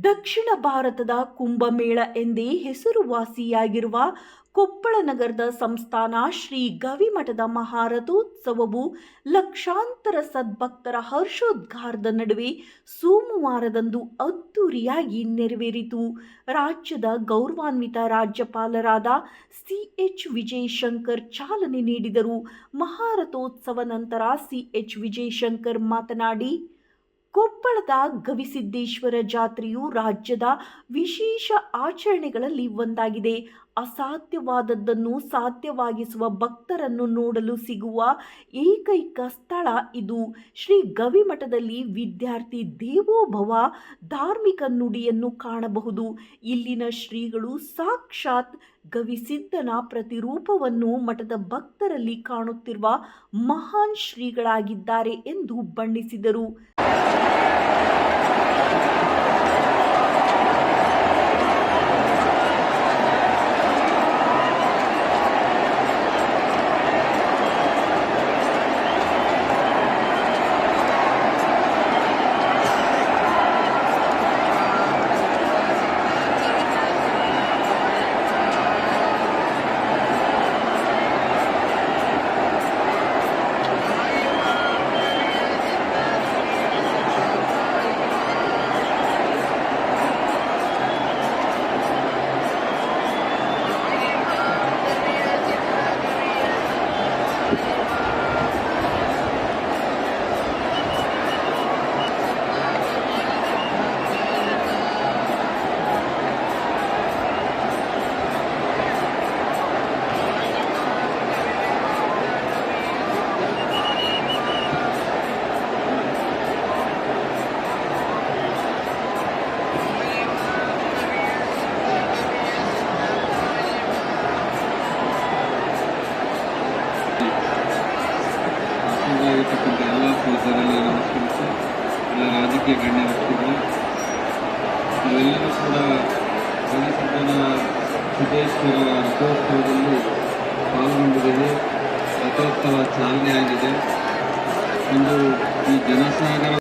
ದಕ್ಷಿಣ ಭಾರತದ ಕುಂಭಮೇಳ ಎಂದೇ ಹೆಸರುವಾಸಿಯಾಗಿರುವ ಕೊಪ್ಪಳ ನಗರದ ಸಂಸ್ಥಾನ ಶ್ರೀ ಗವಿಮಠದ ಮಹಾರಥೋತ್ಸವವು ಲಕ್ಷಾಂತರ ಸದ್ಭಕ್ತರ ಹರ್ಷೋದ್ಗಾರದ ನಡುವೆ ಸೋಮವಾರದಂದು ಅದ್ದೂರಿಯಾಗಿ ನೆರವೇರಿತು. ರಾಜ್ಯದ ಗೌರವಾನ್ವಿತ ರಾಜ್ಯಪಾಲರಾದ ಸಿ ಎಚ್ ವಿಜಯಶಂಕರ್ ಚಾಲನೆ ನೀಡಿದರು. ಮಹಾರಥೋತ್ಸವ ನಂತರ ಸಿ ಎಚ್ ವಿಜಯಶಂಕರ್ ಮಾತನಾಡಿ ಕೊಪ್ಪಳದ ಗವಿಸಿದ್ದೇಶ್ವರ ಜಾತ್ರೆಯು ರಾಜ್ಯದ ವಿಶೇಷ ಆಚರಣೆಗಳಲ್ಲಿ ಒಂದಾಗಿದೆ. ಅಸಾಧ್ಯವಾದದ್ದನ್ನು ಸಾಧ್ಯವಾಗಿಸುವ ಭಕ್ತರನ್ನು ನೋಡಲು ಸಿಗುವ ಏಕೈಕ ಸ್ಥಳ ಇದು. ಶ್ರೀ ಗವಿಮಠದಲ್ಲಿ ವಿದ್ಯಾರ್ಥಿ ದೇವೋಭವ ಧಾರ್ಮಿಕ ನುಡಿಯನ್ನು ಕಾಣಬಹುದು. ಇಲ್ಲಿನ ಶ್ರೀಗಳು ಸಾಕ್ಷಾತ್ ಗವಿಸಿದ್ಧನ ಪ್ರತಿರೂಪವನ್ನು ಮಠದ ಭಕ್ತರಲ್ಲಿ ಕಾಣುತ್ತಿರುವ ಮಹಾನ್ ಶ್ರೀಗಳಾಗಿದ್ದಾರೆ ಎಂದು ಬಣ್ಣಿಸಿದರು. ಆಗಿರ್ತಕ್ಕಂಥ ಎಲ್ಲ ಪೂಜಾರಲ್ಲಿ ನಮಸ್ಕರಿಸಿ ಎಲ್ಲ ರಾಜಕೀಯ ಗಣ್ಯ ವ್ಯಕ್ತಿಗಳು, ನಾವೆಲ್ಲರೂ ಕೂಡ ಗಣೇಶನ ಸಿದ್ದೇಶ್ವರ ರಥೋತ್ಸವದಲ್ಲಿ ಪಾಲ್ಗೊಂಡಿದ್ದೇವೆ. ರಥೋತ್ಸವ ಚಾಲನೆ ಆಗಿದೆ. ಇಂದು ಈ ಜನಸಾಗರ